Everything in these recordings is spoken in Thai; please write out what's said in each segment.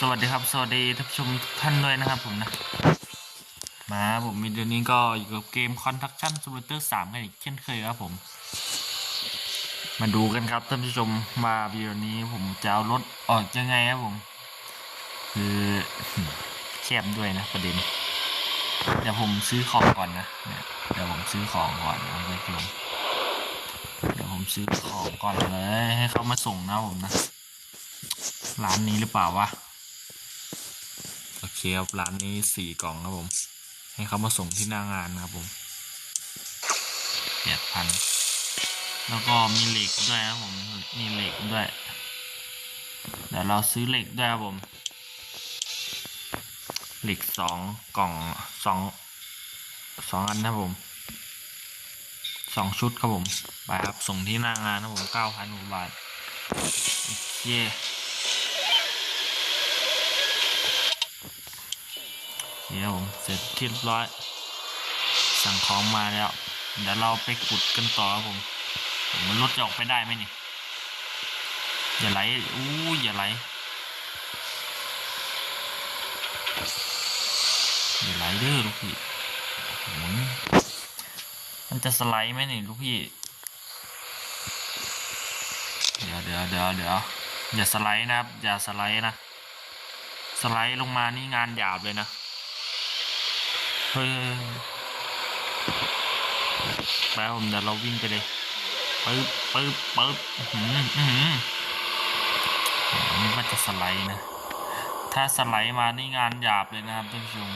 สวัสดีครับ สวัสดีท่านผู้ชมทุกท่านด้วยนะครับผมนะ มาผมมีเดือนนี้ก็อยู่กับเกม Construction Simulator 3 กันอีกเช่นเคยครับผม มาดูกันครับท่านผู้ชมว่าวิดีโอนี้ผมจะเอารถออกยังไงครับผม คือแคบด้วยนะประเด็น เดี๋ยวผมซื้อของก่อนนะเดี๋ยวผมซื้อของก่อนนะท่านผู้ชมเดี๋ยวผมซื้อของก่อนเลย ให้เขามาส่งนะผมนะร้านนี้หรือเปล่าวะ ครับร้านนี้สี่กล่องครับผม ให้เขามาส่งที่หน้างานครับผมแปดพันแล้วก็มีเหล็กด้วยครับผมมีเหล็กด้วยเดี๋ยวเราซื้อเหล็กด้วยครับผมเหล็กสองกล่องสองสองอันนะครับผมสองชุดครับผมไปครับส่งที่หน้างานครับผมเก้าพันบาทโอ เดี๋ยวผมเสร็จเรียบร้อย สั่งของมาแล้ว เดี๋ยวเราไปขุดกันต่อครับผมผมมันรถจะออกไปได้ไหมนี่ อย่าไหลอู้อย่าไหลอย่าไหลเด้อลูกพี่มันจะสไลด์ไหมนี่ลูกพี่ เดี๋ยวเดี๋ยวเดี๋ยวเดี๋ยวอย่าสไลด์นะครับ อย่าสไลด์นะ สไลด์ลงมานี่งานหยาบเลยนะ ฮ้ยไปผมเดี๋ยวเราวิ่งไปเลยปึ๊บปึ๊บปึ๊บอื้อหืออื้อหือนี่มันจะสไลด์นะ ถ้าสไลด์มานี่งานหยาบเลยนะครับท่านผู้ชม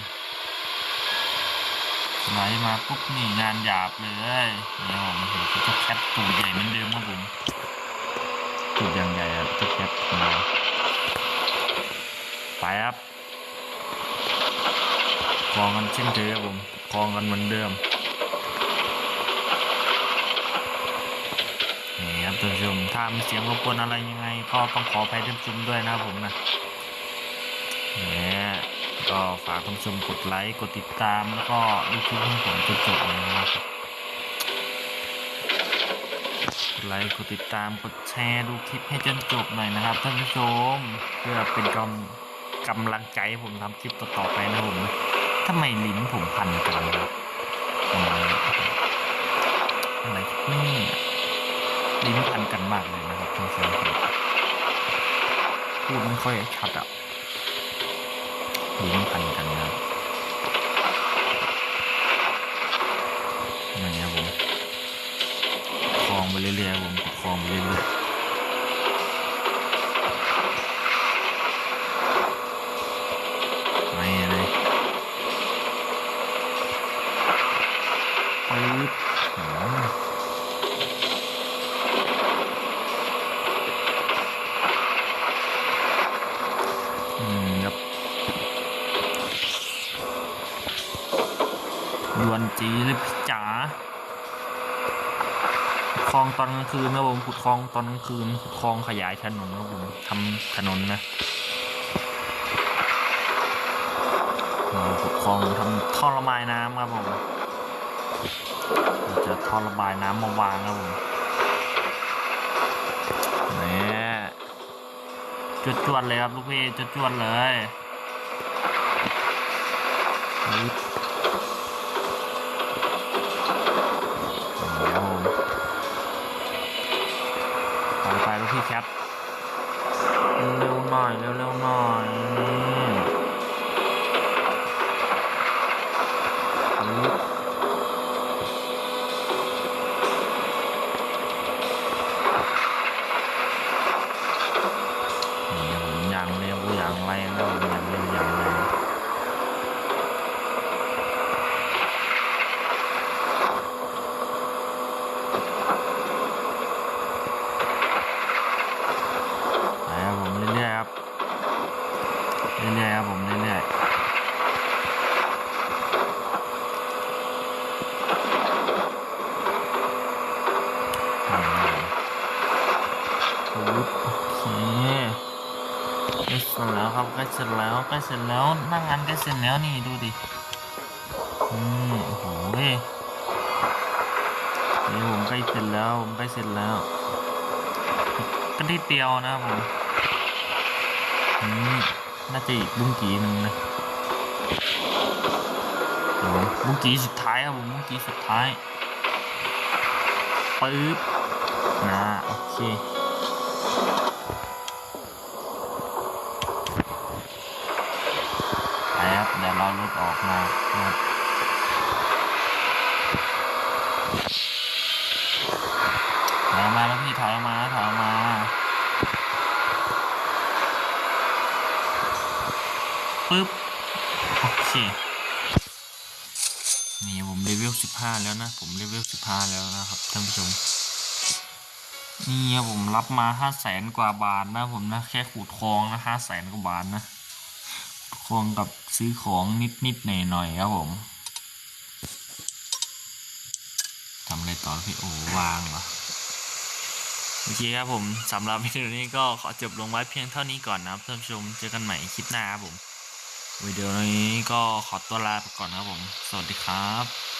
สไลด์มาปุ๊บนี่งานหยาบเลยนี่ผมเห็นจ้าแคทตูดใหญ่เหมือนเดิมครับผมตูดย่างใหญ่ครับจ้าแคทของเราไปครับ เช่นเคยครับผมคลองกันเหมือนเดิมนี่ครับท่านผู้ชมถ้ามีเสียงรบกวนอะไรยังไง ก็ต้องขออภัยท่านผู้ชมด้วยนะครับผมนะเนี่ยก็ฝากท่านผู้ชมกดไลค์กดติดตามแล้วก็ดูคลิปของผมจนจบเลยนะครับดไลค์กดติดตามกดแชร์ดูคลิปให้จนจบหน่อยนะครับท่านผู้ชมเพื่อเป็นกำกำลังใจให้ผมทำคลิปต่อๆไปนะผมนะ ทำไมลิ้นผมพันกันวะทำไมอะไรนี่ลิ้นพันกันมากเลยนะครับท่านผู้ชมพูดไม่ค่อยชัดอะลิ้นพันกันนะครับนี่ครับผมคลองไปเรื่อยๆผมคลองไปเรื่อยๆไม่เลย ปึ๊บอ๋อ อืมครับดวนจีเลยพี่จ๋าคลองตอนกลางคืนนะผมขุดคลองตอนกลางคืนขุดคลองขยายถนนนะผมทำถนนนะขุดคลองทำท่อระบายน้ำครับผมจะท่อระบายน้ำมาวางครับผม จุดจวนเลยครับ ลูกพี่จุดจวนเลย ก็เสร็จแล้วครับใกล้เสร็จแล้วใกล้เสร็จแล้วน้างงานใกล้เสร็จแล้วนี่ดูดิอืมโอ้โหเว้ยนี่ผมใกล้เสร็จแล้วผมใกล้เสร็จแล้วก็ได้เดียวนะผมอืมน่าจะอีกบุ้งกีหนึ่งนะ เดี๋ยวบุ้งกีสุดท้ายครับผมบุ้งกีสุดท้ายปึ๊บนะโอเคไปครับเดี๋ยวเรารถออกมานะครับถอยมาแล้วพี่ถอยมาถอยมาปึ๊บโอเค ลเวลสิบห้าแล้วนะ ผมเลเวลสิบห้าแล้วนะครับท่านผู้ชมนี่ครับผมรับมาห้าแสนกว่าบาทนะผมนะ แค่ขูดคลองนะห้าแสนกว่าบาทนะคลองกับซื้อของนิดนิดๆหน่อยหน่อยๆครับผมทำอะไรต่อพี่โอ้วางเหรอโอเคครับผมสำหรับวิดีโอนี้ก็ขอจบลงไว้เพียงเท่านี้ก่อนนะครับท่านผู้ชมเจอกันใหม่คลิปหน้าครับผมวิดีโอนี้ก็ขอตัวลาไปก่อนครับผม สวัสดีครับ